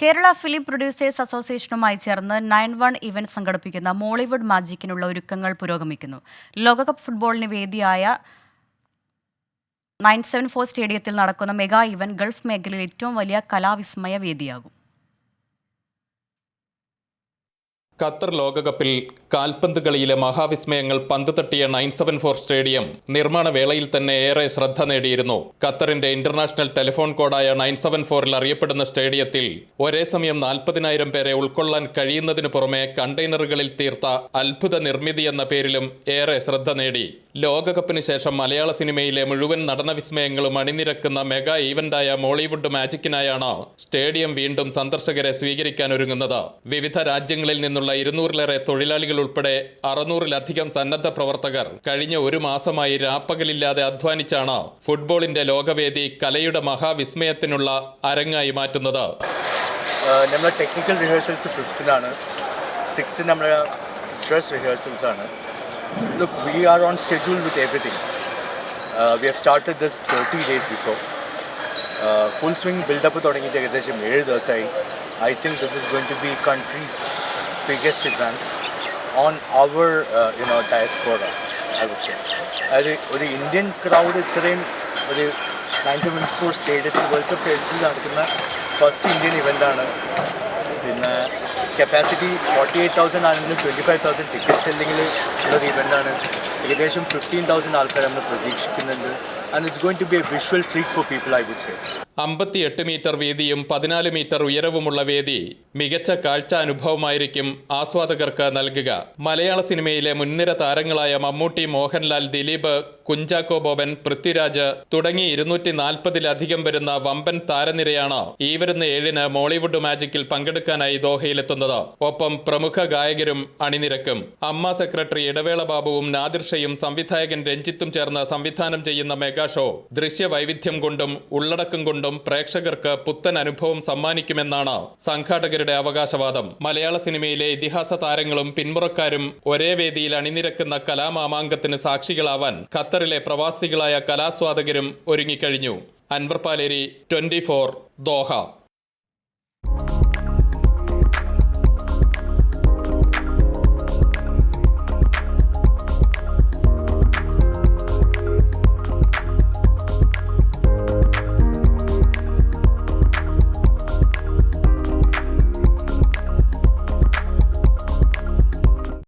Kerala film producers അസോസിയേഷനുമായി ചേർന്ന് nine one event സംഘടിപ്പിക്കുന്ന മോളിവുഡ് മാജിക്കിനുള്ള ഒരുക്കങ്ങൾ പുരോഗമിക്കുന്നു. ലോകകപ്പ് ഫുട്ബോളിന് വേദിയായ നയൻ സെവൻ ഫോർ സ്റ്റേഡിയത്തിൽ നടക്കുന്ന മെഗാ ഇവന്റ് ഗൾഫ് മേഖലയിൽ ഏറ്റവും വലിയ കലാവിസ്മയ വേദിയാകും. ഖത്തർ ലോകകപ്പിൽ കാൽപന്ത് കളിയിലെ മഹാവിസ്മയങ്ങൾ പന്ത് തട്ടിയ നയൻ സെവൻ ഫോർ സ്റ്റേഡിയം നിർമ്മാണ വേളയിൽ തന്നെ ഏറെ ശ്രദ്ധ നേടിയിരുന്നു. ഖത്തറിന്റെ ഇന്റർനാഷണൽ ടെലിഫോൺ കോഡായ നയൻ സെവൻ ഫോറിൽ അറിയപ്പെടുന്ന സ്റ്റേഡിയത്തിൽ ഒരേ സമയം നാൽപ്പതിനായിരം പേരെ ഉൾക്കൊള്ളാൻ കഴിയുന്നതിനു പുറമെ കണ്ടെയ്നറുകളിൽ തീർത്ത അത്ഭുത നിർമ്മിതി എന്ന പേരിലും ഏറെ ശ്രദ്ധ നേടി. ലോകകപ്പിന് ശേഷം മലയാള സിനിമയിലെ മുഴുവൻ നടന വിസ്മയങ്ങളും അണിനിരക്കുന്ന മെഗാ ഈവന്റായ മോളിവുഡ് മാജിക്കിനായാണ് സ്റ്റേഡിയം വീണ്ടും സന്ദർശകരെ സ്വീകരിക്കാൻ ഒരുങ്ങുന്നത്. വിവിധ രാജ്യങ്ങളിൽ നിന്നുള്ള ഇരുന്നൂറിലേറെ തൊഴിലാളികൾ ഉൾപ്പെടെ അറുന്നൂറിലധികം സന്നദ്ധ പ്രവർത്തകർ കഴിഞ്ഞ ഒരു മാസമായി രാപ്പകലില്ലാതെ അധ്വാനിച്ചാണ് ഫുട്ബോളിന്റെ ലോകവേദി കലയുടെ മഹാവിസ്മയത്തിനുള്ള അരങ്ങായി മാറ്റുന്നത്. ടെക്നിക്കൽ റിഹേഴ്സൽസ് ഫിഫ്ത്തിനാണ് സിക്സ് നമ്മുടെ ഡ്രസ് റിഹേഴ്സൽസ് ആണ്. Look we are on schedule with everything we have started this thirty days before full swing buildup തുടങ്ങിയിട്ട് ഏകദേശം ഏഴ് ദിവസമായി. I think this is going to be country's biggest event on our you know diaspora I would say അതായത് ഒരു Indian crowd ഇത്രയും ഒരു ninety minute four സ്റ്റേഡിയത്തിൽ world cup സ്റ്റേഡിയത്തിൽ നടക്കുന്ന ഫസ്റ്റ് ഇന്ത്യൻ ഇവന്റാണ് പിന്നെ കപ്പാസിറ്റി ഫോർട്ടി എയ്റ്റ് തൗസൻഡ് ആണെങ്കിലും ട്വന്റി ഫൈവ് തൗസൻഡ് ടിക്കറ്റ് സെല്ലിങ്ങിൽ ഉള്ളൊരു ഇവന്റാണ് ഏകദേശം ഫിഫ്റ്റീൻ തൗസൻഡ് ആൾക്കാർ നമ്മൾ പ്രതീക്ഷിക്കുന്നുണ്ട്. And it's going to be a visual treat for people, I would say. അമ്പത്തിയെട്ട് മീറ്റർ വീതിയും പതിനാല് മീറ്റർ ഉയരവുമുള്ള വേദി മികച്ച കാഴ്ച അനുഭവമായിരിക്കും ആസ്വാദകർക്ക് നൽകുക. മലയാള സിനിമയിലെ മുൻനിര താരങ്ങളായ മമ്മൂട്ടി മോഹൻലാൽ ദിലീപ് കുഞ്ചാക്കോ ബോബൻ പൃഥ്വിരാജ് തുടങ്ങി ഇരുന്നൂറ്റി നാൽപ്പതിലധികം വരുന്ന വമ്പൻ താരനിരയാണ് ഈ വരുന്ന ഏഴിന് മോളിവുഡ് മാജിക്കിൽ പങ്കെടുക്കാനായി ദോഹയിലെത്തുന്നത്. ഒപ്പം പ്രമുഖ ഗായകരും അണിനിരക്കും. അമ്മ സെക്രട്ടറി ഇടവേള ബാബുവും നാദിർഷയും സംവിധായകൻ രഞ്ജിത്തും ചേർന്ന് സംവിധാനം ചെയ്യുന്ന മെഗാ ഷോ ദൃശ്യവൈവിധ്യം കൊണ്ടും ഉള്ളടക്കം കൊണ്ടും പ്രേക്ഷകർക്ക് പുത്തൻ അനുഭവം സമ്മാനിക്കുമെന്നാണ് സംഘാടകരുടെ അവകാശവാദം. മലയാള സിനിമയിലെ ഇതിഹാസ താരങ്ങളും പിന്മുറക്കാരും ഒരേ വേദിയിൽ അണിനിരക്കുന്ന കലാമാമാങ്കത്തിന് സാക്ഷികളാവാൻ ഖത്തറിലെ പ്രവാസികളായ കലാസ്വാദകരും ഒരുങ്ങിക്കഴിഞ്ഞു. Anwar Paleri twenty four Doha.